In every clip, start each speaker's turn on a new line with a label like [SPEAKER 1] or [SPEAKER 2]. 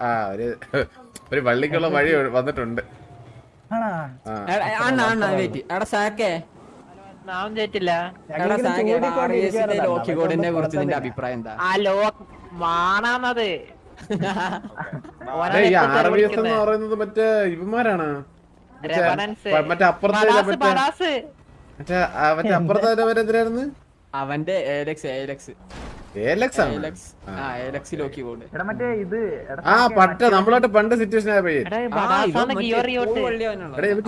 [SPEAKER 1] ആ
[SPEAKER 2] ഒരു ഒരു വള്ളിക്കുള്ള വഴി വന്നിട്ടുണ്ട്.
[SPEAKER 1] ആണാ?
[SPEAKER 2] ആ.
[SPEAKER 3] അണ്ണ അണ്ണ വെയിറ്റ്. എടാ സാക്കേ.
[SPEAKER 4] നാം ചേറ്റില്ല
[SPEAKER 3] എടാ
[SPEAKER 1] ഞങ്ങളിങ്ങനെ
[SPEAKER 3] സാക്കേ എടാ ആർ എസിന്റെ
[SPEAKER 1] ചൂണ്ടിക്കൊണ്ടിരിക്കുകയായിരുന്നല്ലോ.
[SPEAKER 3] ലോക്കി കോഡിനെ കുറിച്ച് നിന്റെ അഭിപ്രായം എന്താ?
[SPEAKER 4] ആ ലോക്ക് മാണാന്നത്
[SPEAKER 2] പറയുന്നത് മറ്റേ ഇവന്മാരാണ്. മറ്റേ അപ്പുറത്തെ മറ്റേ അപ്പുറത്തെ അവരെന്തിനായിരുന്നു
[SPEAKER 3] അവന്റെ എലക്സ് എലക്സ്
[SPEAKER 2] എലക്സ് ആണ്?
[SPEAKER 3] ആ
[SPEAKER 2] പട്ട നമ്മളായിട്ട് പണ്ട് സിറ്റുവേഷൻ ആയ പയ്യൻ.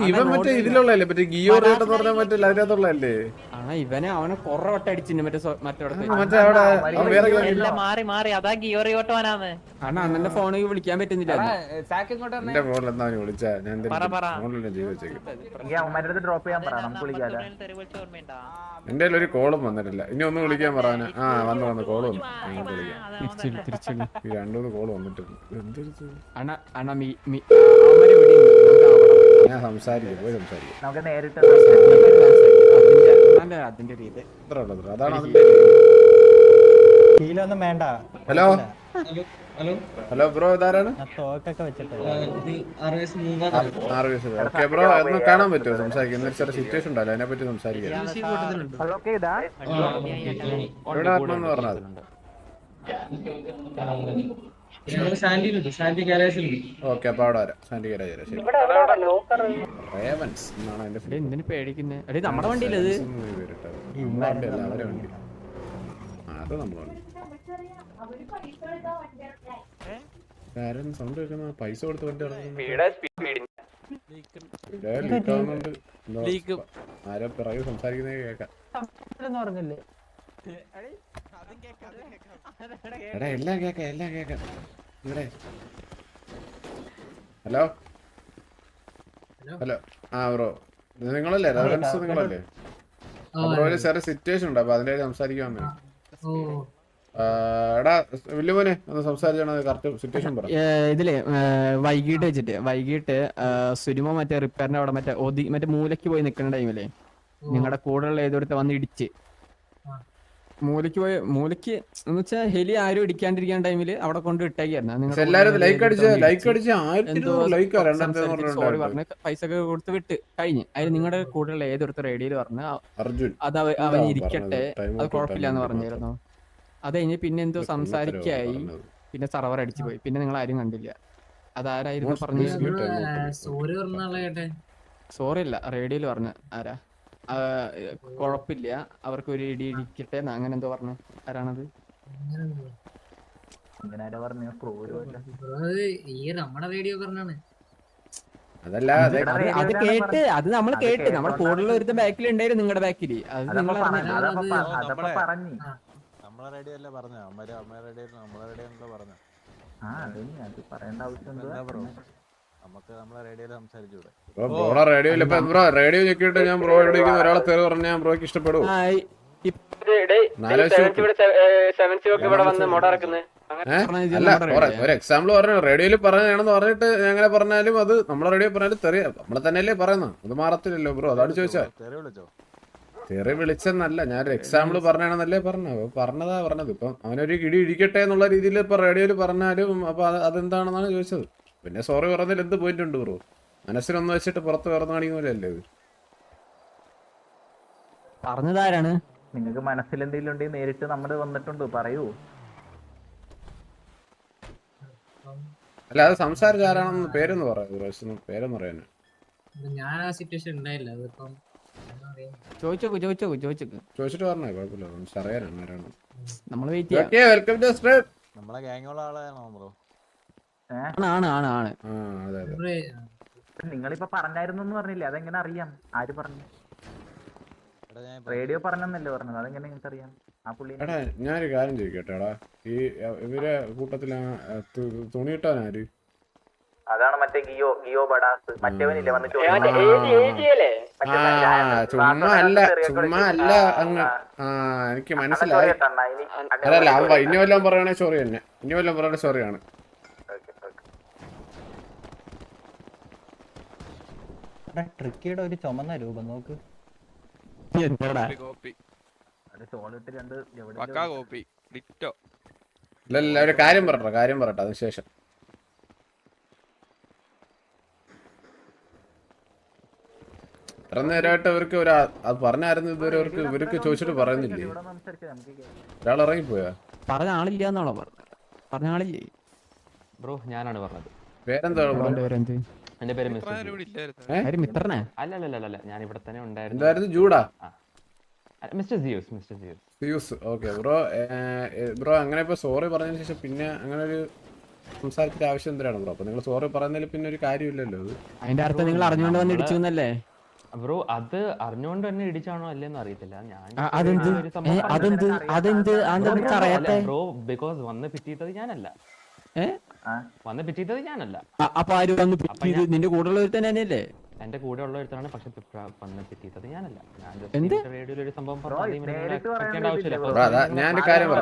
[SPEAKER 2] ഇവൻ മറ്റേ ഇതിലുള്ളല്ലേ എന്ന് പറഞ്ഞ മറ്റേ അതിനകത്തുള്ളല്ലേ
[SPEAKER 3] ആ ഇവനെ അവനെ കൊറ വട്ട അടിച്ചിന് മറ്റേ
[SPEAKER 2] മറ്റേ അവിടെ
[SPEAKER 4] മാറി മാറി. അതാ
[SPEAKER 3] അണ്ണ ഫോണിൽ വിളിക്കാൻ പറ്റുന്നില്ല.
[SPEAKER 2] എന്റെ ഫോണിൽ എന്താ അവന് വിളിച്ചാ? ഞാൻ എന്റെ ഒരു കോളും വന്നിട്ടില്ല. ഇനി ഒന്ന് വിളിക്കാൻ പറയാനാ ആ വന്നു വന്നു കോളും വന്നു. വിളിക്കാം. രണ്ടൂന്ന് വന്നിട്ടുണ്ട്.
[SPEAKER 3] അണ അണ മീ മീ അവരെ. നമുക്ക് അവിടെ
[SPEAKER 2] ഞാൻ സംസാരിക്കും പോയി സംസാരിക്കും.
[SPEAKER 1] നമുക്ക് നേരിട്ട്
[SPEAKER 3] അതിന്റെ അതിന്റെ രീതി
[SPEAKER 2] ഉള്ളത് അതാണ് അതിന്റെ
[SPEAKER 1] വേണ്ട.
[SPEAKER 2] ഹലോ?
[SPEAKER 5] Hello
[SPEAKER 2] hello. ബ്രോ ഇതാരാണ്?
[SPEAKER 1] തോക്കൊക്കെ വെച്ചിട്ട്.
[SPEAKER 2] ഓക്കെ ബ്രോ ഒന്ന് കാണാൻ പറ്റുമോ? സംസാരിക്കാം ഇന്നൊരു ചെറിയ സിറ്റുവേഷൻ ഉണ്ടല്ലോ അതിനെ പറ്റി സംസാരിക്കാം ഇവിടെ വരണമെന്ന് പറഞ്ഞത്? ഓക്കെ അപ്പൊ അവിടെ വരാം. സാന്റി ഗാരേജ് ശരി. റേവൻസ് എന്നാണ് അതിന്റെ
[SPEAKER 3] എടേ എന്തിനു പേടിക്കുന്നേ? എടേ നമ്മുടെ വണ്ടിയല്ല
[SPEAKER 2] അവരെ വണ്ടി. ആ, അത് നമ്മുടെ വണ്ടി. കാരൻ സൗണ്ട് കേൾക്കുന്ന പൈസ കൊടുത്ത് വണ്ടി ആരോ പിറകെ സംസാരിക്കുന്നത് കേക്കാം എടാ എല്ലാം കേക്കാം എല്ലാം കേക്കാം ഇവിടെ. ഹലോ? ഹലോ? ആ ബ്രോ. നിങ്ങളല്ലേ? റെഫറൻസ് നിങ്ങളല്ലേ? ബ്രോയിൽ ചെറിയ സിറ്റുവേഷൻ ഉണ്ട് അപ്പൊ അതിന്റെ സംസാരിക്കാൻ വന്നേ
[SPEAKER 5] ഓ.
[SPEAKER 2] എടാ വില്ലുമോനെ ഒന്ന് സംസാരിച്ചാണ് കറക്റ്റ് സിറ്റുവേഷൻ പറ.
[SPEAKER 3] ഇതിൽ വൈകിട്ട് വെച്ചിട്ട് വൈകിട്ട് സുരുമ മറ്റേ റിപ്പയറിന്റെ അവിടെ മറ്റേ ഒതി മറ്റേ മൂലയ്ക്ക് പോയി നിൽക്കുന്ന ടൈമില്ലേ നിങ്ങളുടെ കൂടെയുള്ള ഏതൊരുത്ത വന്ന് ഇടിച്ച്. മൂലയ്ക്ക് പോയ മൂലയ്ക്ക് എന്ന് വെച്ചാൽ ഹെലി ആരും ഇടിക്കാണ്ടിരിക്കാൻ ടൈമിൽ അവിടെ കൊണ്ട് ഇട്ടേക്കായിരുന്നു.
[SPEAKER 2] എല്ലാരും ലൈക്ക് അടിച്ച് ലൈക്ക് അടിച്ച്
[SPEAKER 3] സോറി പറഞ്ഞു പൈസ ഒക്കെ കൊടുത്ത് വിട്ട് കഴിഞ്ഞ്. അതിൽ നിങ്ങളുടെ കൂടെയുള്ള ഏതൊരുത്ത റേഡിയോയിൽ പറഞ്ഞു അത് അവൻ ഇരിക്കട്ടെ അത്
[SPEAKER 2] കുഴപ്പമില്ലാന്ന്
[SPEAKER 3] കുഴപ്പമില്ല എന്ന്
[SPEAKER 2] time
[SPEAKER 3] പറഞ്ഞായിരുന്നു അത് കഴിഞ്ഞ് പിന്നെ എന്തോ സംസാരിക്കായി പിന്നെ സർവർ അടിച്ചു പോയി. പിന്നെ നിങ്ങൾ ആരും കണ്ടില്ല. അതാരായിരുന്നു പറഞ്ഞു
[SPEAKER 5] സോറി
[SPEAKER 3] അല്ല റേഡിയോയിൽ പറഞ്ഞ. ആരാ? ആ, കുഴപ്പമില്ല അവർക്ക് ഒരു ഇടി ഇടിക്കട്ടെ എന്ന് അങ്ങനെ എന്തോ പറഞ്ഞു. ആരാണത്?
[SPEAKER 5] റേഡിയോ
[SPEAKER 2] അതല്ല അതെ
[SPEAKER 3] കേട്ട് അത് നമ്മൾ കേട്ട്. നമ്മുടെ കൂടുതൽ ഒരുത്തം ബാക്കിൽ ഉണ്ടായിരുന്നു നിങ്ങളുടെ ബാക്കിൽ അത് നിങ്ങൾ
[SPEAKER 6] നമ്മളെ റേഡിയോ അല്ലേ പറഞ്ഞ അമ്മര് അമ്മ റെഡി നമ്മളെ റെഡി ആണല്ലോ പറഞ്ഞ
[SPEAKER 1] ആ അത് പറയേണ്ട ആവശ്യം
[SPEAKER 2] ബ്രോടെ റേഡിയോയിൽ ഇപ്പൊ ബ്രോ റേഡിയോ ഞെക്കിയിട്ട് ഞാൻ ബ്രോ എവിടേക്ക് ഒരാളെ തെറി പറഞ്ഞാൽ ഞാൻ ബ്രോയ്ക്ക് ഇഷ്ടപ്പെടും ഒരു- ഒരു എക്സാമ്പിൾ പറഞ്ഞു റേഡിയോയിൽ പറഞ്ഞാണെന്ന് പറഞ്ഞിട്ട് എങ്ങനെ പറഞ്ഞാലും അത് നമ്മളെ റേഡിയോ പറഞ്ഞാലും തെറിയ നമ്മളെ തന്നെയല്ലേ പറയുന്നത്. അത് മാറത്തില്ലല്ലോ ബ്രോ അതാണ് ചോദിച്ചോ
[SPEAKER 6] തെറി വിളിച്ചോ?
[SPEAKER 2] തെറി വിളിച്ചെന്നല്ല ഞാൻ ഒരു എക്സാമ്പിൾ പറഞ്ഞാണെന്നല്ലേ പറഞ്ഞത്. പറഞ്ഞതാ പറഞ്ഞത്. ഇപ്പം അവനൊരു കിടി ഇടിക്കട്ടെ എന്നുള്ള രീതിയിൽ ഇപ്പൊ റേഡിയോയിൽ പറഞ്ഞാലും അപ്പൊ അത് അതെന്താണെന്നാണ് ചോദിച്ചത്. പിന്നെ സോറി പറഞ്ഞതിൽ എന്ത് പോയിന്റ് ഉണ്ട് ബ്രോ മനസ്സിലൊന്ന് വെച്ചിട്ട് പുറത്ത് വേർന്ന് കാണിക്കുന്നില്ലല്ലേ ഇത്?
[SPEAKER 3] പറഞ്ഞതാരാണ്?
[SPEAKER 1] നിങ്ങൾക്ക് മനസ്സിൽ എന്തെങ്കിലും ഉണ്ടെങ്കിൽ നേരിട്ട് നമ്മൾ വന്നിട്ടുണ്ട് പറയൂ.
[SPEAKER 2] അല്ല അത് സംസാരിച്ച ആരാണെന്ന് പേരൊന്ന് പറയാം പേരൊന്നു പറയാന്
[SPEAKER 5] ഞാൻ ആ സിറ്റുവേഷൻ ഉണ്ടായില്ല അതിപ്പം.
[SPEAKER 3] ചോദിച്ചോക്ക് ചോദിച്ചോക്ക് ചോദിച്ചോക്ക്.
[SPEAKER 2] ചോദിച്ചിട്ട് പറഞ്ഞേ കുഴപ്പമില്ല അറിയാനാണ് ആരാണ്
[SPEAKER 3] നമ്മൾ വെയിറ്റ് ചെയ്യാം.
[SPEAKER 2] വെൽക്കം ടു സ്ട്രീറ്റ്
[SPEAKER 6] നമ്മളെ ഗ്യാങ്ങുള്ള ആളാണോ ബ്രോ
[SPEAKER 3] ആണ് ആണ് ആണ് ആണ്.
[SPEAKER 2] അതെ അതെ.
[SPEAKER 5] ഇവിടെ
[SPEAKER 1] നിങ്ങളിപ്പോ പറഞ്ഞായിരുന്നു പറഞ്ഞില്ലേ? അതെങ്ങനെ അറിയാം? ആര് പറഞ്ഞു?
[SPEAKER 6] എടാ ഞാൻ
[SPEAKER 1] റേഡിയോ പറഞ്ഞെന്നല്ലേ പറഞ്ഞത്. അതെങ്ങനെ നിങ്ങൾക്ക് അറിയാം ആ പുള്ളി
[SPEAKER 2] എടാ ഞാനൊരു കാര്യം ചോദിക്കട്ടെടാ. ഈ ഇവരെ കൂട്ടത്തിൽ തുണിയിട്ടാനാര്?
[SPEAKER 1] അതാണ് മറ്റേ ഗിയോ ഗിയോ ബഡാസ്. മറ്റേവനില്ലേ വന്ന്
[SPEAKER 2] ആ ചുമ്മാ അല്ല ചുമ്മാ അല്ല അങ്ങ് ആ എനിക്ക് മനസ്സിലായി. അവൻ ഇനി വല്ലതും പറയണേ സോറി തന്നെ. ഇനി വല്ലതും പറയണേ സോറിയാണ്
[SPEAKER 1] ട്രിക്കിയുടെ ഒരു ചുമന്ന രൂപം നോക്ക്.
[SPEAKER 3] എന്താടാ?
[SPEAKER 7] കോപ്പി. പക്കാ കോപ്പി. ഡിറ്റോ.
[SPEAKER 2] ഇല്ല ഇല്ല ഒരു കാര്യം പറട്ടെ കാര്യം പറയട്ടെ അതിനുശേഷം ഇത്ര നേരമായിട്ട് അവർക്ക് ഒരു അത് പറഞ്ഞായിരുന്നു ഇതുവരെ അവർക്ക് ഇവർക്ക് ചോദിച്ചിട്ട് പറയുന്നില്ലേ. ഒരാൾ ഇറങ്ങിപ്പോയാ?
[SPEAKER 3] പറഞ്ഞ ആളില്ല എന്നാണോ പറഞ്ഞത്? പറഞ്ഞ ആളില്ലേ?
[SPEAKER 8] ബ്രോ ഞാനാണ് പറഞ്ഞത്.
[SPEAKER 2] പേരെന്താ
[SPEAKER 3] അവന്റെ പേരെന്ത്?
[SPEAKER 8] എന്റെ പേര് മിസ്റ്റർ
[SPEAKER 3] മിത്രനെ?
[SPEAKER 8] അല്ല അല്ല അല്ല ഞാൻ ഇവിടെ തന്നെ ഉണ്ടായിരുന്നു.
[SPEAKER 2] Judah?
[SPEAKER 8] Mister mister
[SPEAKER 2] okay bro bro അങ്ങനെ ഇപ്പൊ സോറി പറഞ്ഞതിന് ശേഷം പിന്നെ അങ്ങനെ ഒരു സംസാരത്തിന്റെ ആവശ്യം എന്തിനാണ് ബ്രോ? അപ്പൊ നിങ്ങൾ സോറി പറയുന്നതിൽ പിന്നെ ഒരു കാര്യമില്ലല്ലോ അത്.
[SPEAKER 3] അതിന്റെ അർത്ഥം നിങ്ങൾ അറിഞ്ഞുകൊണ്ട് വന്ന് ഇടിച്ചു എന്നല്ലേ?
[SPEAKER 8] ബ്രോ അത് അറിഞ്ഞുകൊണ്ട് തന്നെ ഇടിച്ചാണോ അല്ലേന്ന് അറിയത്തില്ല. ഞാൻ ബ്രോ ബിക്കോസ് വന്ന് പിറ്റിയിട്ടത് ഞാനല്ല? വന്ന് പിറ്റീത്തത് ഞാനല്ല.
[SPEAKER 3] അപ്പൊ ആര് വന്ന് പിറ്റീത് നിന്റെ കൂടെ ഉള്ളവർ തന്നെയല്ലേ?
[SPEAKER 8] എന്റെ കൂടെ ഉള്ള ഒരുത്തനാണ് പക്ഷെ വന്ന് പിറ്റീത്തത് ഞാനല്ല? റേഡിയോയിൽ ഒരു സംഭവം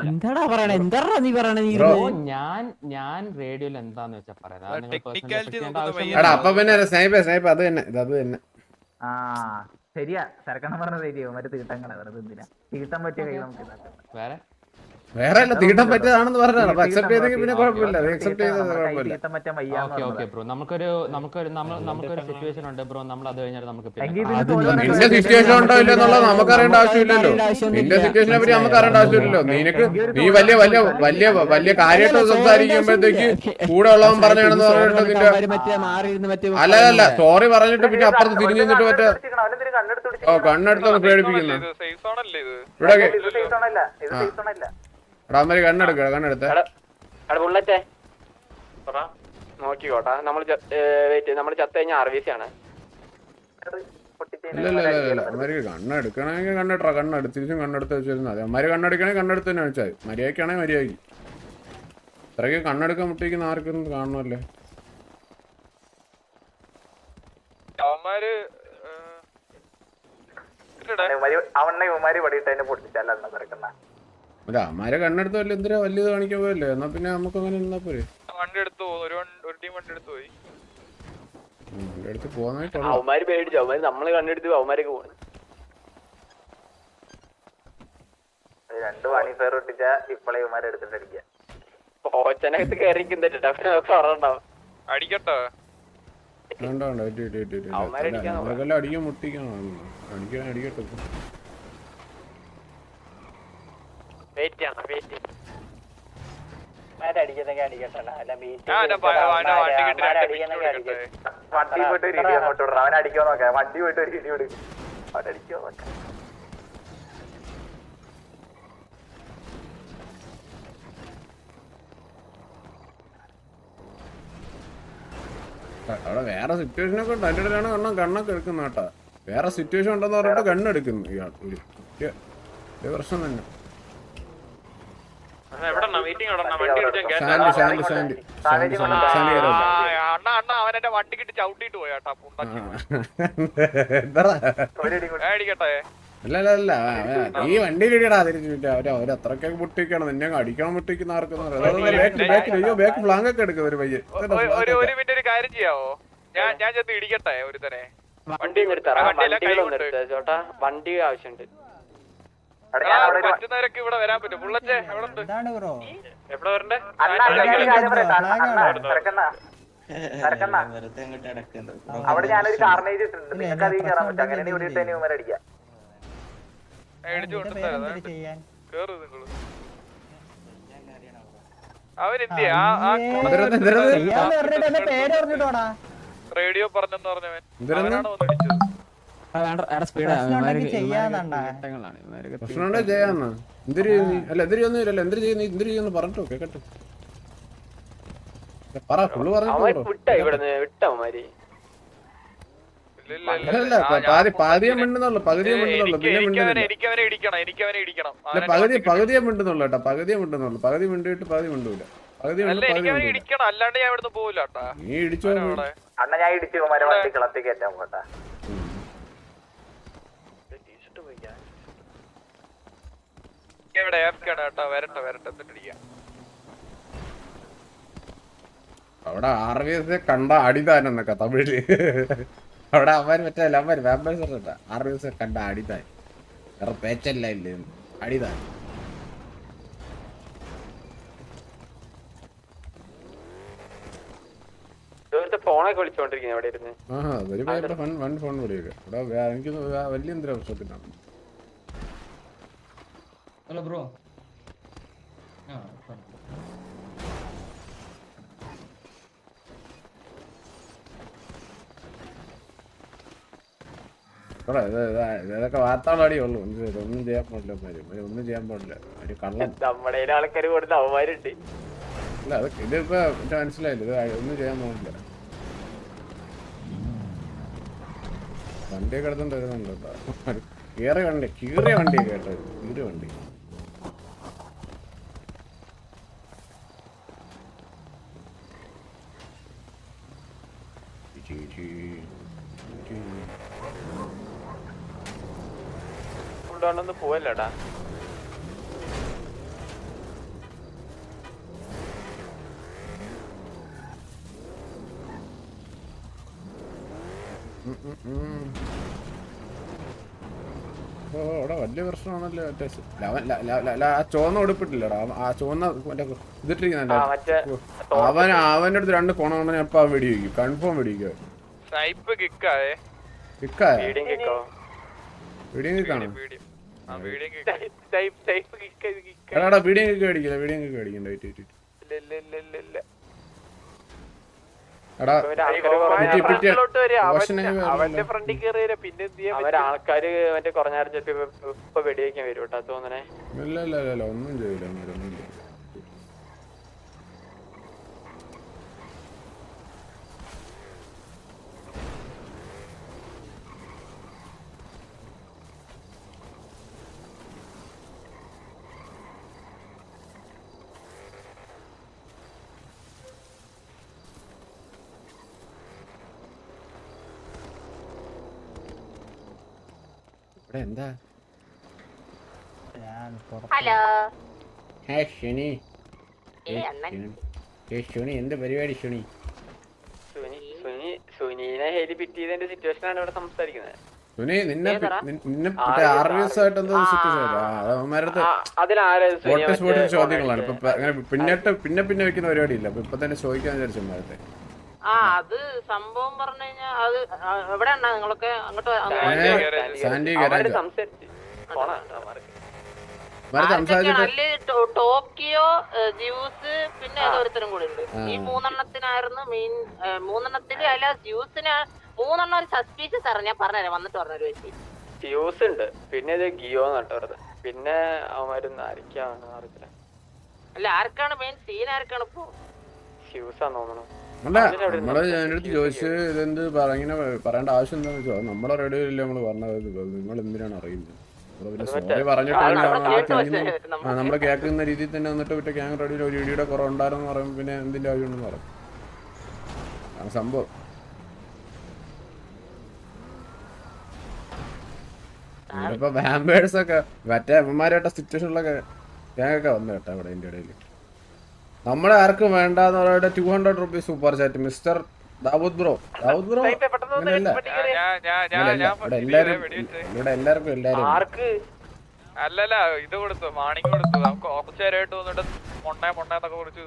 [SPEAKER 3] എന്താടാ പറയണേ? എന്താടാ നീ പറയണേ?
[SPEAKER 8] ഞാൻ ഞാൻ റേഡിയോയിൽ എന്താന്ന് വെച്ചാ പറയാം.
[SPEAKER 2] അപ്പൊ പിന്നെ അത് തന്നെ അത് തന്നെ.
[SPEAKER 1] ആ ശരിയാ. ചെറുക്കണം പറഞ്ഞ ശരിയോ മറ്റേ തീട്ടങ്ങളെ വെറുതെ എന്തിനാ? തീട്ടം പറ്റിയ കൈ നമുക്ക്.
[SPEAKER 8] വേറെ?
[SPEAKER 2] വേറെ അല്ല തീട്ടം പറ്റിയതാണെന്ന് പറഞ്ഞാണ് അപ്പൊ അക്സെപ്റ്റ് ചെയ്തെങ്കിൽ പിന്നെ കുഴപ്പമില്ല. അക്സെപ്റ്റ് ചെയ്തത് കുഴപ്പമില്ല.
[SPEAKER 8] ഓക്കെ. ബ്രോ. നമുക്കൊരു നമുക്കൊരു നമുക്കൊരു സിറ്റുവേഷൻ ഉണ്ട് ബ്രോ. നമ്മൾ അത് കഴിഞ്ഞാൽ നമുക്ക് പിന്നെ
[SPEAKER 1] എങ്കിൽ
[SPEAKER 8] കാണാം.
[SPEAKER 1] ഇതിന്
[SPEAKER 3] അത്
[SPEAKER 1] തോന്നുന്നത്
[SPEAKER 2] നിന്റെ സിറ്റുവേഷൻ ഉണ്ടോ ഇല്ല എന്നുള്ളത് നമുക്ക് അറിയേണ്ട ആവശ്യമില്ലല്ലോ. നിന്റെ സിറ്റുവേഷനെ പറ്റി നമുക്ക് അറിയേണ്ട ആവശ്യമില്ലല്ലോ. നിനക്ക് നീ വലിയ വലിയ വലിയ വലിയ കാര്യമായിട്ട് സംസാരിക്കുമ്പോഴത്തേക്ക് കൂടെ ഉള്ളവൻ പറഞ്ഞാണെന്ന് പറഞ്ഞിട്ട് നിന്റെ അല്ല അല്ല സോറി പറഞ്ഞിട്ട് പിന്നെ അപ്പുറത്ത് തിരിഞ്ഞു നിന്നിട്ട് മറ്റേ ഓ
[SPEAKER 1] പിടിച്ചിരിക്കണെ?
[SPEAKER 2] കണ്ണെടുത്ത് പേടിപ്പിക്കുന്നു. ഇവിടെ അമ്മര് കണ്ണെടുക്ക കണ്ണെടുത്ത.
[SPEAKER 9] ബുള്ളറ്റേ. നോക്കിക്കോട്ടാ നമ്മൾ വെയിറ്റ് നമ്മൾ ചത്ത് കഴിഞ്ഞാൽ ആർ വി സി ആണ്.
[SPEAKER 1] അത്
[SPEAKER 2] കണ്ണെടുക്കണമെങ്കിൽ കണ്ണെട്ടാ കണ്ണെടുത്തിരിച്ചും കണ്ണെടുത്ത് വെച്ചിരുന്നാൽ മതി. അമ്മര് കണ്ണെടുക്കണമെങ്കിൽ കണ്ണെടുത്ത് തന്നെ വെച്ചാൽ മര്യാദക്കാണെങ്കിൽ മര്യാദയ്ക്ക് ഇത്രയ്ക്ക് കണ്ണെടുക്കാൻ മുട്ടിക്കുന്ന ആർക്കും കാണണമല്ലേ
[SPEAKER 7] അവന്മാര്
[SPEAKER 1] അവണ്ണ ഇവന്മാര് പടിയിട്ട് അതിനെ പൊട്ടിച്ചല്ല തിരക്കുന്ന
[SPEAKER 2] അല്ല അമ്മാരെ കണ്ണെടുത്ത് വല്ല എന്തിനാ വലിയത് കാണിക്കാൻ പോയല്ലേ? എന്നാ പിന്നെ നമുക്ക് അങ്ങനെ നിന്നാ പോരെ.
[SPEAKER 7] വണ്ടി എടുത്തു ഒരു ഒരു ടീം വണ്ടി എടുത്തു പോയി
[SPEAKER 2] വണ്ടി എടുത്ത് കൊള്ളാം.
[SPEAKER 9] അവന്മാര് പേടിച്ചു. അവന്മാര് നമ്മൾ കണ്ടെടുത്ത് അവന്മാരൊക്കെ പോകണം
[SPEAKER 1] രണ്ട് വാണി ഫെയർ ഒട്ടിച്ച ഇപ്പളെ ഇവന്മാരെ എടുത്തിട്ട് അടിക്കുക
[SPEAKER 9] ഓച്ചനകത്ത് കയറിക്കുന്നിട്ടാ
[SPEAKER 7] അടിക്കട്ടോ.
[SPEAKER 2] വേണ്ട വേണ്ട.
[SPEAKER 9] അടിക്കാൻ
[SPEAKER 2] മുട്ടിക്കണം. അടിക്കാൻ അടിക്കട്ടെ.
[SPEAKER 9] വെയിറ്റ് ചെയ്യണം വെയിറ്റ്
[SPEAKER 7] വണ്ടി
[SPEAKER 1] പോയിട്ട് ഒരു ഇടി അങ്ങോട്ട് വിടണം അവൻ അടിക്കോ നോക്കാം വണ്ടി പോയിട്ട് ഒരു ഇടി വിട്. അവൻ നോക്കാം
[SPEAKER 2] അവിടെ വേറെ സിറ്റുവേഷൻ ഒക്കെ ഉണ്ട്. അതിന്റെ ഇടയിലാണ് കണ്ണം കണ്ണൊക്കെ എടുക്കുന്ന കേട്ടാ. വേറെ സിറ്റുവേഷൻ ഉണ്ടെന്ന് പറഞ്ഞിട്ട് കണ്ണെടുക്കുന്നു ഇയാൾ. പ്രശ്നം തന്നെ
[SPEAKER 7] എവിടെ മീറ്റിംഗ് എവിടെ വണ്ടി ഇടിച്ചാൽ
[SPEAKER 2] Sandy Sandy Sandy Sandy Sandy Sandy കയറി
[SPEAKER 7] അണ്ണ അണ്ണ അവൻ എന്റെ വണ്ടി കിട്ടി ചവിട്ടിട്ട് പോയാട്ടാ അടിക്കട്ടെ
[SPEAKER 2] അല്ല അല്ല അല്ല. ഈ വണ്ടി കിട്ടിയടാ തിരിച്ചു അവർ അവർ അത്രക്കൊക്കെ പൊട്ടിക്കണം. നിന്നെ അടിക്കണം പൊട്ടിക്കുന്ന ആർക്കും ബാക്ക് ഫ്ലാങ്ക് ഒക്കെ എടുക്കും ഒരു പയ്യെ
[SPEAKER 7] ഒരു മിനിറ്റ് ഒരു കാര്യം ചെയ്യാവോ? ഞാൻ ഞാൻ ചെന്ന് ഇടിക്കട്ടെ ഒരുത്തനെ.
[SPEAKER 9] വണ്ടി വണ്ടി ആവശ്യമുണ്ട്
[SPEAKER 1] അവിടെ ഞാൻ അവിടെ ഒരു
[SPEAKER 7] പറ്റുന്നവരൊക്കെ ഇവിടെ വരാൻ പറ്റും. ബുള്ളറ്റ് എവിടെ ഉണ്ട് വരണ്ടേ
[SPEAKER 1] അവിടെ ഞാനൊരു കാർണേജ് ഇട്ടിട്ടുണ്ട്. നിങ്ങൾക്ക് അതിൽ കയറാൻ പറ്റും അങ്ങനെ ഇവിടെ ഇട്ട് ഇവന്മാരെ അടിക്കാം.
[SPEAKER 7] റേഡിയോ പറഞ്ഞെന്ന് പറഞ്ഞവൻ. അവനാണ്
[SPEAKER 2] പ്രശ്നമുണ്ടോ ചെയ്യാന്ന്. എന്തിരി അല്ല എന്തിരി ഒന്നും ഇല്ലല്ലോ എന്തിരി ചെയ്യുന്നു എന്തിരി ചെയ്യുന്നു പറഞ്ഞിട്ടോ കേക്കട്ടെ. പറ.
[SPEAKER 7] ആ, ഞാൻ
[SPEAKER 2] പാതി പാതിയെ മിണ്ടുന്നുള്ളു പകുതിയെ മിണ്ടുന്നുള്ളു പിന്നെ മിണ്ടുന്നില്ല
[SPEAKER 7] എനിക്കവനെ ഇടിക്കണം എനിക്കവനെ ഇടിക്കണം.
[SPEAKER 2] അല്ല
[SPEAKER 7] അവനെ
[SPEAKER 2] പകുതി പകുതിയെ മിണ്ടുന്നുള്ളു കേട്ടോ പകുതിയെ മിണ്ടുന്നുള്ളു. പകുതി മിണ്ടിയിട്ട് പകുതി മിണ്ടൂല. പകുതി
[SPEAKER 7] അല്ല
[SPEAKER 2] മിണ്ടും പകുതി
[SPEAKER 7] എനിക്കവനെ ഇടിക്കണം അല്ലാണ്ട് ഞാൻ ഇവിടുന്ന് പോവില്ല
[SPEAKER 2] നീ ഇടിച്ചോ?
[SPEAKER 1] അണ്ണ ഞാൻ ഇടിച്ചു ഇവന്മാരെ വണ്ടി കിളത്തി കയറ്റാൻ പോട്ടെ
[SPEAKER 7] ഇവിടെ കേട്ടോ വരട്ടെ വരട്ടെ എന്നിട്ടിരിക്കാം
[SPEAKER 2] അവിടെ ആർ വി എസ് കണ്ട അടിതാനെന്നൊക്കെ തമിഴിൽ. അവിടെ അവൻ മറ്റേ അവൻ വാമ്പേഴ്സ് ആർ വി എസ് കണ്ട അടിതാൻ. വേറെ പേച്ചല്ല ഇല്ലേ?
[SPEAKER 9] അടിതാൻ. ഫോണൊക്കെ വിളിച്ചോണ്ടിരിക്കുന്നത് അവിടെ ഇരുന്ന്?
[SPEAKER 2] ആ ഒരു വൺ ഫോൺ വിളിയൊക്കെ ഇവിടെ എനിക്ക് വലിയ എന്തൊരു അവസരത്തിനാണ്
[SPEAKER 5] ഹലോ ബ്രോ ആ
[SPEAKER 2] ഇതൊക്കെ വാർത്താളാടി ഉള്ളൂ. ഒന്നും ചെയ്യാൻ പാടില്ല അവന്മാര്. അവർ ഒന്നും ചെയ്യാൻ പാടില്ല. ഒരു കള്ളം
[SPEAKER 9] നമ്മുടെ ആൾക്കാർ കൊടുത്ത അവന്മാരുണ്ട്.
[SPEAKER 2] അല്ല അത് ഇതിപ്പോ മറ്റേ മനസ്സിലായില്ല? ഇത് ഒന്നും ചെയ്യാൻ പാടില്ല. വണ്ടിയൊക്കെ എടുത്തോണ്ട് വരുന്നുണ്ട് കേട്ടോ. കീറിയ വണ്ടി കീറിയ വണ്ടി കേട്ടോ കീറിയ വണ്ടി.
[SPEAKER 9] കൊണ്ടുപോകണമെന്ന് പോവല്ലടാ.
[SPEAKER 2] അവിടെ വലിയ പ്രശ്നമാണല്ലോ ചുവന്ന ഉടുപ്പിട്ടില്ലടാ ആ
[SPEAKER 9] ആ
[SPEAKER 2] ഇതിട്ടിരിക്കുന്നുണ്ട്? അവൻ അവന്റെ അടുത്ത് രണ്ട് കോണം അപ്പൊ അവൻ വെടിവെക്കും. കൺഫേം വെടിവെക്കും.
[SPEAKER 7] സ്നൈപ്പ് കിക്കാവേ.
[SPEAKER 2] ഇക്കായ
[SPEAKER 9] വീടിയും കിക്കോ
[SPEAKER 2] വീഡിയോ
[SPEAKER 7] വീഡിയോ ആ വീഡിയോ കിക്ക്
[SPEAKER 2] അടിക്കില്ല വീഡിയോ കേക്ക് അടിക്കണ്ട വെയിറ്റ് എടാ
[SPEAKER 9] അവന്റെ ഫ്രണ്ടിൽ കേറിയ പിന്നെ ആൾക്കാര് ഇപ്പൊ വെടിവെക്കാൻ വരും കേട്ടോ തോന്നണേ.
[SPEAKER 2] ഇല്ല ഇല്ല ഇല്ല ഇല്ല ഒന്നും ചെയ്യില്ല ഒന്നും ചെയ്യില്ല ഇവിടെ എന്താ?
[SPEAKER 4] ഹലോ.
[SPEAKER 2] ഹേ ശനി ഏ ശുണി എന്ത് പരിപാടി ഷുണി
[SPEAKER 9] സുനി സുനി സുനീനെ ഹെലി പിറ്റ് ചെയ്തതിന്റെ സിറ്റുവേഷൻ ആണ് ഇവിടെ സംസാരിക്കുന്നത്.
[SPEAKER 2] സുനി നിന്നെ നിന്നെ എസ് ആയിട്ട് എന്തോ സിറ്റുവേഷൻ ചോദ്യങ്ങളാണ്. ഇപ്പൊ അങ്ങനെ പിന്നിട്ട് പിന്നെ പിന്നെ വെക്കുന്ന പരിപാടിയില്ല. അപ്പൊ ഇപ്പൊ തന്നെ ചോദിക്കാൻ വിചാരിച്ചു നേരത്തെ
[SPEAKER 4] ആ അത് സംഭവം പറഞ്ഞു കഴിഞ്ഞാൽ അത് എവിടെ ഉണ്ടാ നിങ്ങളൊക്കെ? അങ്ങോട്ട്
[SPEAKER 2] സാൻഡി ഗരാജ്
[SPEAKER 4] ടോക്കിയോ ജ്യൂസ് പിന്നെ ഏതോരുത്തരും കൂടി ഉണ്ട്. ഈ മൂന്നെണ്ണത്തിനായിരുന്നു മെയിൻ മൂന്നെണ്ണത്തിൽ അല്ല ജ്യൂസിന് മൂന്നെണ്ണം ഒരു സസ്പീഷ്യസ് ആണ്. ഞാൻ പറഞ്ഞുതരാം വന്നിട്ട് പറഞ്ഞൊരു വ്യക്തി.
[SPEAKER 9] ജ്യൂസ് ഉണ്ട്. പിന്നെ ഇത് ഗിയോ നട്ടോ പിന്നെ അവന്മാരൊന്നും ആരൊക്കെയാണ് അറിയില്ല
[SPEAKER 4] അല്ല ആർക്കാണ് മെയിൻ സീൻ ആർക്കാണ് ഇപ്പൊ?
[SPEAKER 9] ഫ്യൂസാന്ന് തോന്നുന്നു
[SPEAKER 2] അല്ല നമ്മൾ ഞാനടുത്ത് ചോദിച്ച് ഇതെന്ത് പറഞ്ഞ പറയേണ്ട ആവശ്യം എന്താണെന്ന് വെച്ചാൽ നമ്മളെ റേഡിയോ ഇല്ല നമ്മൾ പറഞ്ഞത്? നിങ്ങൾ എന്തിനാണ് അറിയുന്നത്? പറഞ്ഞിട്ട് നമ്മൾ കേൾക്കുന്ന രീതിയിൽ തന്നെ വന്നിട്ട് മറ്റേ ക്യാങ് റേഡിയോയിൽ ഒരു ഇടിയുടെ കുറവുണ്ടായിരുന്നു പറയും പിന്നെ എന്തിന്റെ ആവശ്യമുണ്ടെന്ന് പറയും ആ സംഭവം. ഇപ്പൊ വാമ്പേഴ്സ് ഒക്കെ മറ്റേ അമ്മമാരായിട്ട സിറ്റുവേഷനിലൊക്കെ ഗ്യാങ് ഒക്കെ വന്നു കേട്ടോ ഇവിടെ ഇതിന്റെ ഇടയിൽ നമ്മളെ ആർക്കും വേണ്ടാന്ന് പറയുന്നത് two hundred rupees super chat mister Dawood bro. Dawood bro അങ്ങനെയല്ല
[SPEAKER 7] ഞാൻ ഞാൻ ഞാൻ ഞാൻ
[SPEAKER 2] ഇവിടെ എല്ലാരും ഇവിടെ എല്ലാവർക്കും എല്ലാരും
[SPEAKER 9] ആർക്ക്?
[SPEAKER 7] അല്ലല്ല ഇത് കൊടുത്തു മാണിക്ക് കൊടുത്തു. നമുക്ക് കുറച്ച് നേരമായിട്ട് വന്നിട്ട് മൊണ്ണ മൊണ്ണ എന്നൊക്കെ കുറിച്ച്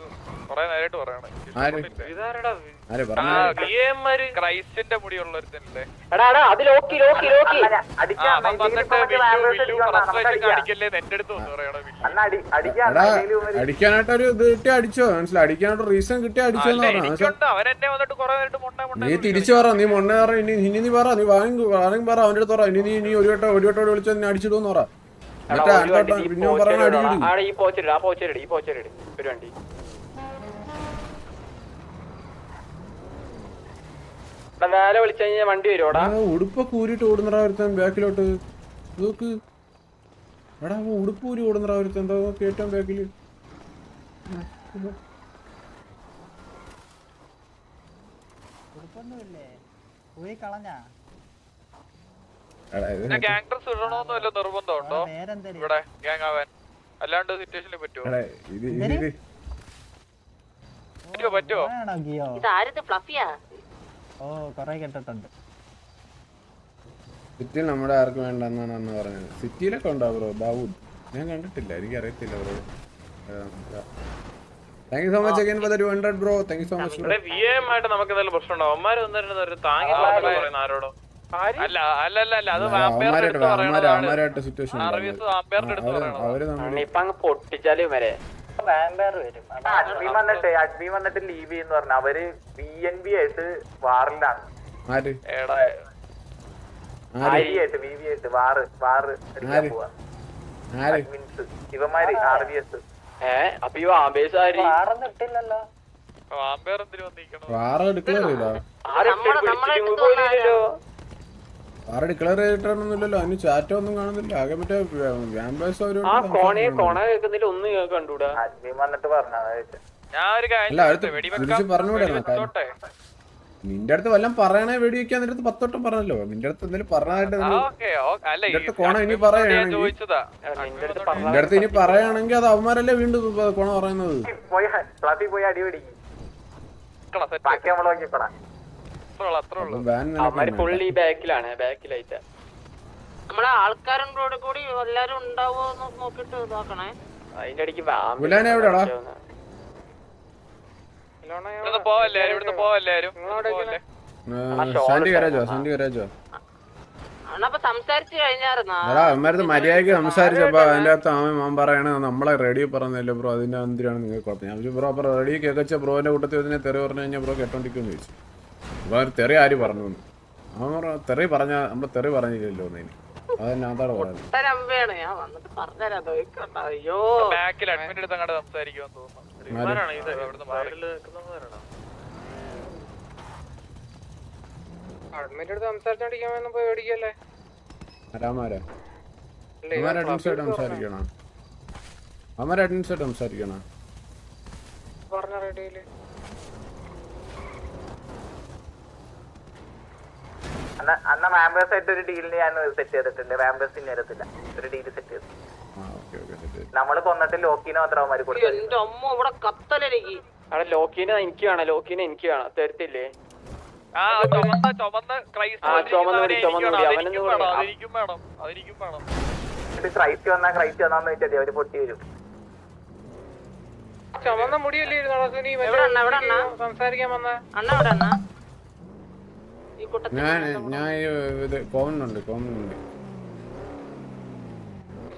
[SPEAKER 7] കൊറേ നേരമായിട്ട് പറയണേ.
[SPEAKER 2] ആര്?
[SPEAKER 9] ഇതാരടാ
[SPEAKER 2] ആര്
[SPEAKER 7] ആ
[SPEAKER 2] പറഞ്ഞു
[SPEAKER 7] ഗിയേമാര് ക്രൈസ്റ്റിന്റെ മുടിയുള്ള ഒരുത്തനല്ലേ
[SPEAKER 9] എടാ എടാ ലോക്കി ലോക്കി ലോക്കി.
[SPEAKER 7] ആ അവൻ വന്നിട്ട് വില്ലു വില്ലു കാണിക്കല്ലേ എന്റെ അടുത്ത് വന്ന് പറയണ വില്ലു
[SPEAKER 1] അണ്ണ അടി അടിക്കാൻ
[SPEAKER 2] എടാ അടിക്കാനായിട്ട് ഒരു ഇത് കിട്ടി അടിച്ചോ? മനസ്സിലായി. അടിക്കാനായിട്ട് റീസൺ കിട്ടി അടിച്ചോ എന്ന് പറഞ്ഞു? നീ തിരിച്ചു പറ. നീ മൊണ്ണ പറ. ഇനി ഇനി നീ പറ. നീ വാങ്ങി വാങ്ങി പറ. അവന്റെ അടുത്ത് പറ. ഇനി നീ നീ ഒരു വട്ടം ഒരു വട്ടം വിളിച്ചോ നീ അടിച്ചിടുന്ന് പറ. എന്നിട്ട് അന്റെ
[SPEAKER 9] ഈ പിന്നെ ഒരു അടിച്ചിടും വേല വിളിച്ചു കഴിഞ്ഞാൽ വണ്ടി വരുമോടാ
[SPEAKER 2] ഉടുപ്പൊക്കെ ഊരിട്ട് ഓടുന്നടാ ഒരുത്തൻ ബാക്കിലോട്ട്. നോക്ക്. എടാ ഉടുപ്പ് ഊരി ഓടുന്നടാ ഒരുത്തൻ. എന്താ നോക്ക് ഏറ്റവും
[SPEAKER 7] ബാക്കിൽ ഗ്യാങ് ഡ്രസ് ഇടണോന്ന് വല്ല നിർബന്ധമുണ്ടോ? ഇവിടെ ഗാങ് ആവാൻ അല്ലാണ്ട് സിറ്റുവേഷനിൽ പറ്റുമോ
[SPEAKER 2] എടാ, ഇത് ഇത് ഇത്.
[SPEAKER 7] പറ്റുമോ പറ്റുമോ
[SPEAKER 10] ഗിയോ?
[SPEAKER 4] ഇത് ആരത് ഫ്ലഫിയാ?
[SPEAKER 10] ഓ കൊറേ കേട്ടിട്ടുണ്ട്.
[SPEAKER 2] സിറ്റിയിൽ നമ്മുടെ ആർക്കും വേണ്ട എന്നാണ് അന്ന് പറഞ്ഞത്? സിറ്റിയിലൊക്കെ ഉണ്ടോ ബ്രോ? ദാവൂദ് ഞാൻ കണ്ടിട്ടില്ല. എനിക്ക് അറിയത്തില്ല bro thank you so much again for the 200 bro thank you so much
[SPEAKER 7] നമ്മുടെ വിഎം ആയിട്ട് നമുക്ക് എന്തെങ്കിലും പ്രശ്നം ഉണ്ടോ അമ്മാര് വന്നിരുന്ന ഒരു താങ്ങി പറയുന്ന ആരോടോ? അല്ല അല്ല അല്ല അല്ല അത് വാമ്പയറിന്റെ
[SPEAKER 2] അവന്മാരായിട്ട്
[SPEAKER 7] അടുത്ത്
[SPEAKER 2] അമ്മാര്
[SPEAKER 7] പറയണതാണ്
[SPEAKER 2] ആയിട്ട് സിറ്റുവേഷൻ
[SPEAKER 7] സർവീസ് വാമ്പയറിന്റെ അടുത്ത് പറയുന്നത്
[SPEAKER 2] അവർ ഇപ്പോ
[SPEAKER 9] ഇപ്പൊ അങ്ങ് പൊട്ടിച്ചാലും വരെ
[SPEAKER 1] അഡ്മീൻ വന്നിട്ട് അഡ്മീൻ വന്നിട്ട് ലീവ് ചെയ്യുന്ന പറഞ്ഞു. അവർ ബി എൻ ബി ആയിട്ട് വാറിലാണ് ആയിട്ട് ബി ബി ആയിട്ട് വാറ് വാറ് എടുക്കാൻ
[SPEAKER 2] ആര്?
[SPEAKER 1] പോവാ. ഇവന്മാര് ആർ ബി എസ്
[SPEAKER 9] ഏഹ് അപ്പൊ ഈ ആംബേസ് ആര്?
[SPEAKER 7] വാമ്പയർ എന്തിനു വന്നിരിക്കണം?
[SPEAKER 2] വാറ
[SPEAKER 4] അടുത്ത്
[SPEAKER 2] ഡിക്ലെയർ ചെയ്തിട്ടൊന്നുമില്ലല്ലോ അതിന് ചാറ്റോ ഒന്നും കാണുന്നില്ല. ആകെ മറ്റേ വ്യാമ്പേഴ്സ്
[SPEAKER 9] ആ കോണയെ കോണ കേൾക്കുന്നില്ല. ഒന്നും കണ്ടൂടാ.
[SPEAKER 1] വന്നിട്ട് പറഞ്ഞു
[SPEAKER 7] വെടിവെച്ചോട്ടെ?
[SPEAKER 2] നിന്റെ അടുത്ത് വല്ലതും പറയണേ വെടി വെക്കാൻ നിന്റെ അടുത്ത് പത്തോട്ടം പറഞ്ഞല്ലോ. നിന്റെ അടുത്ത് എന്തെങ്കിലും പറഞ്ഞായിട്ട് കോണ ഇനി പറയുകയാണെങ്കിൽ-
[SPEAKER 9] നിന്റെ അടുത്ത്
[SPEAKER 2] ഇനി പറയുകയാണെങ്കിൽ അത് അവന്മാരല്ലേ വീണ്ടും കോണ പറയുന്നത്?
[SPEAKER 1] പോയി അടി പിടിക്കും. നോക്കിക്കോളാം
[SPEAKER 7] അത്രേ ഉള്ളൂ,
[SPEAKER 9] അവന്മാര് ബാക്കിലാണ് ബാക്കിലായിട്ട്
[SPEAKER 4] നമ്മളെ കൂടെ കൂടി എല്ലാരും ഉണ്ടാവോ എന്ന് നോക്കിട്ട് നോക്കണേ
[SPEAKER 9] അതിന്റെ
[SPEAKER 2] മര്യാദയ്ക്ക് സംസാരിച്ചപ്പോ അതിന്റെ അകത്ത് അവൻ അവൻ പറയണ നമ്മളെ റെഡി പറഞ്ഞല്ലോ ബ്രോ അതിന്റെ എന്തിനാണ് നിങ്ങൾക്ക് കുഴപ്പം. ഞാൻ ബ്രോ അപ്പൊ റെഡി കേക്കച്ച ബ്രോന്റെ കൂട്ടത്തിൽ തെറി പറഞ്ഞു കഴിഞ്ഞാൽ ബ്രോ കേട്ടോണ്ടിരിക്കും ചോദിച്ചു അവർ തെറി ആര് പറഞ്ഞു തെറി പറഞ്ഞ നമ്മൾ തെറി പറഞ്ഞില്ലല്ലോ എന്നതിന് അതന്നെ അതാണ് പറയുന്നത്.
[SPEAKER 7] അഡ്മിറ്റ്
[SPEAKER 9] സംസാരിച്ചോണ്ടിരിക്കാൻ പോയി മേടിക്കല്ലേ
[SPEAKER 2] അഡ്മിൻസ് ആയിട്ട് സംസാരിക്കണോ? അമ്മ അഡ്മിൻസ് ആയിട്ട് സംസാരിക്കണോ?
[SPEAKER 9] പറഞ്ഞ
[SPEAKER 1] അന്ന അന്ന ആയിട്ട് ഒരു ഡീലിന് ഞാൻ സെറ്റ് ചെയ്തിട്ടുണ്ട്. മാമ്പേഴ്സ് ഇനി വരത്തില്ല. ഒരു ഡീൽ സെറ്റ് ചെയ്തു.
[SPEAKER 2] ആ ഓക്കെ ഓക്കെ
[SPEAKER 1] നമ്മൾ കൊന്നിട്ട് ലോക്കിന് മാത്രം അവന്മാര്
[SPEAKER 9] ലോക്കിന് എനിക്ക് വേണം ലോക്കിന് എനിക്ക് വേണം. തരത്തില്ലേ?
[SPEAKER 7] ആ ചുമന്ന ചുമന്ന ക്രൈസ്റ്റ്
[SPEAKER 1] വന്നാ ക്രൈസ്റ്റ് വന്നാന്ന് വെച്ചാൽ അവർ പൊട്ടി വരും.
[SPEAKER 9] ചുമന്ന മുടിയല്ലേ സംസാരിക്കാൻ വന്ന.
[SPEAKER 4] അണ്ണ അവിടെ
[SPEAKER 2] ഞാൻ ഞാൻ ഈ ഇത് കോമൺ ഉണ്ട് കോമൺ ഉണ്ട്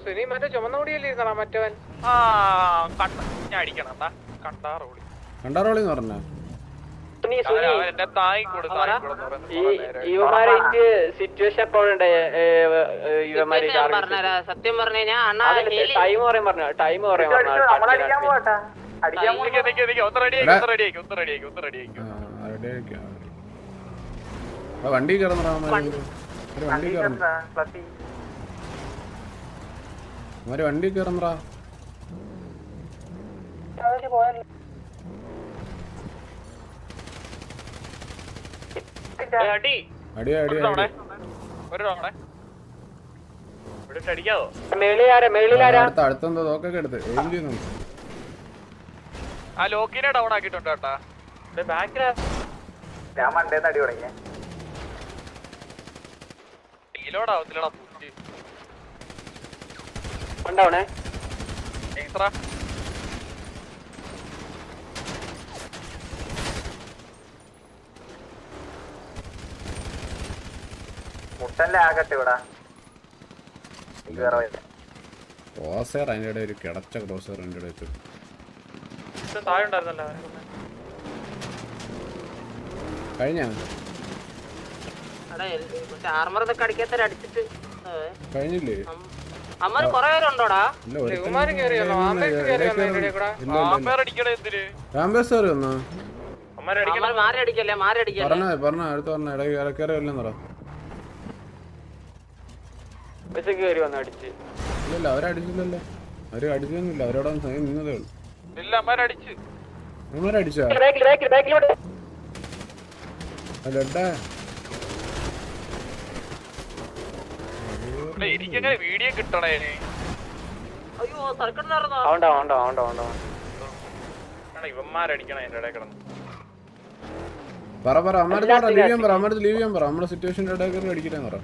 [SPEAKER 9] സുനി മറ്റേ ചുമന്ന മുടിയല്ലേ മറ്റവൻ?
[SPEAKER 7] ആ കണ്ട ഞാൻ അടിക്കണം കണ്ടാറോളി.
[SPEAKER 2] കണ്ടാറോളി എന്ന് പറഞ്ഞ
[SPEAKER 9] സിറ്റുവേഷൻ എപ്പോഴുണ്ട്
[SPEAKER 4] സത്യം പറഞ്ഞു
[SPEAKER 9] ടൈം പറയാൻ പറഞ്ഞു ടൈം പറയാൻ പറഞ്ഞു
[SPEAKER 7] ഒന്ന് റെഡി ആക്കി ഒന്ന് റെഡി ആക്കി ഒന്ന് റെഡി ആക്കി ഒന്ന് റെഡി ആക്കി
[SPEAKER 2] റെഡി ആയിരിക്കാം ആ വണ്ടി കയറുന്നടാ ഒരു വണ്ടി. കയറുന്നു
[SPEAKER 1] ക്ലബി.
[SPEAKER 2] അവർ വണ്ടി കയറുന്നടാ
[SPEAKER 7] അടി.
[SPEAKER 2] അടി അടി
[SPEAKER 7] ഒരു
[SPEAKER 2] അടുത്തെന്തോ എടുത്ത്. എയിം ചെയ്യുന്നു
[SPEAKER 7] ആ ലോക്കിനെ ഡൗൺ ആക്കിയിട്ടുണ്ട് കേട്ടാ. ബാക്കിലാ
[SPEAKER 1] ഞാൻ മണ്ടേന്ന് അടി തുടങ്ങിയ.
[SPEAKER 7] ഡീലോഡ് ആവത്തില്ലടാ പൂച്ച്
[SPEAKER 9] ഉണ്ടാവണേ
[SPEAKER 7] എത്ര?
[SPEAKER 1] മുട്ടല്ലേ ആകട്ടെ ഇവിടെ.
[SPEAKER 2] ക്രോസർ അതിന്റെ ഇടയിൽ ഒരു കിടച്ച ക്രോസർ അതിന്റെ ഇടയിൽ വെച്ചു. കഴിഞ്ഞ
[SPEAKER 4] മറ്റേ ആർമർ ഇതൊക്കെ അടിക്കാത്ത അടിച്ചിട്ട് ഏ,
[SPEAKER 2] കഴിഞ്ഞില്ലേ?
[SPEAKER 4] അമ്മര് കൊറേ പേരുണ്ടോടാ? മാറി അടിക്കല്ലേ മാറി അടിക്കല്ലേ?
[SPEAKER 2] പറഞ്ഞ പറഞ്ഞ അടുത്ത് പറഞ്ഞ ഇടയ്ക്ക് അവരടിച്ചില്ലല്ലോ അവർ അടിച്ചൊന്നുമില്ല അവരോട് നിന്നതേ ഉള്ളൂ. നിങ്ങളടിച്ചാ അല്ലട്ടാ
[SPEAKER 7] എനിക്കങ്ങനെ വീഡിയോ കിട്ടണേ.
[SPEAKER 4] അയ്യോ
[SPEAKER 7] ഇവന്മാരടിക്കണം അതിന്റെ ഇടയിൽ കിടന്ന്.
[SPEAKER 2] പറ പറ അമ്മടുത്ത് പറ ലീവ് ചെയ്യാൻ പറ അമ്മടുത്ത് ലീവ് ചെയ്യാൻ പറ. നമ്മുടെ സിറ്റുവേഷന്റെ ഇടയിൽ കയറി അടിക്കില്ലെന്ന് പറ.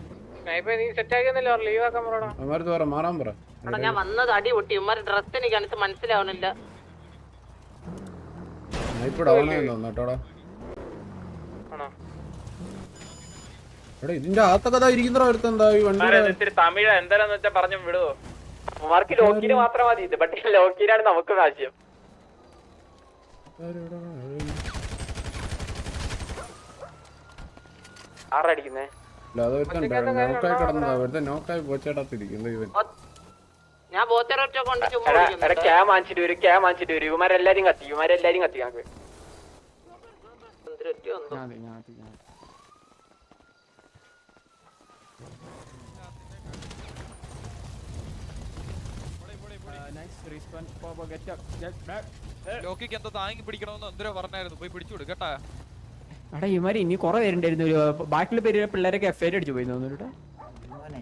[SPEAKER 9] നീ സെറ്റ് ആക്കുന്നില്ല ലീവ് ആക്കാൻ പറയണോ
[SPEAKER 2] അവന്മാരത്ത് പറ മാറാൻ പറ.
[SPEAKER 4] ഞാൻ വന്നത് അടി പൊട്ടി. ഉമ്മാരുടെ ഡ്രസ് എനിക്ക് എനിക്ക് മനസ്സിലാവണില്ല.
[SPEAKER 2] ഇപ്പൊ ഡൗൺ ആയി തോന്നുന്നു കേട്ടോടാ
[SPEAKER 9] ആണോ?
[SPEAKER 2] എടാ ഇതിന്റെ അകത്തൊക്കെ ഇരിക്കുന്നോ ഒരുത്തൻ എന്താ ഈ വണ്ടി
[SPEAKER 7] ഇത്തിരി തമിഴ് എന്തായാലും വെച്ചാൽ പറഞ്ഞു വിടുവോ?
[SPEAKER 9] മാർക്ക് ലോക്കിന് മാത്രം മതി ഇത് ബട്ട് ലോക്കിനാണ് നമുക്ക് ആവശ്യം
[SPEAKER 4] ഞാൻ ബോച്ചറൊറ്റ കൊണ്ട് ചുമ്മാ
[SPEAKER 9] എടാ എടാ
[SPEAKER 4] വിളിക്കുന്നുണ്ട്.
[SPEAKER 9] ക്യാ വാങ്ങിച്ചിട്ട് വരും ക്യാ വാങ്ങിച്ചിട്ട് വരും. ഇവന്മാരെല്ലാരും കത്തി ഇവന്മാരെല്ലാരും കത്തി ഞങ്ങൾക്ക്
[SPEAKER 7] ലോക്കിക്ക് എന്താ താങ്ങി പിടിക്കണമെന്ന് എന്തോ പറഞ്ഞായിരുന്നു. പോയി പിടിച്ചു കേട്ടാ?
[SPEAKER 3] ഈ ഇവന്മാര് ഇനി കുറെ പേരുണ്ടായിരുന്നു. ഒരു ബാക്കിയുള്ള പേര് പിള്ളേരൊക്കെ എഫ് ഐ അടിച്ചു പോയി തോന്നുന്നു കേട്ടോ.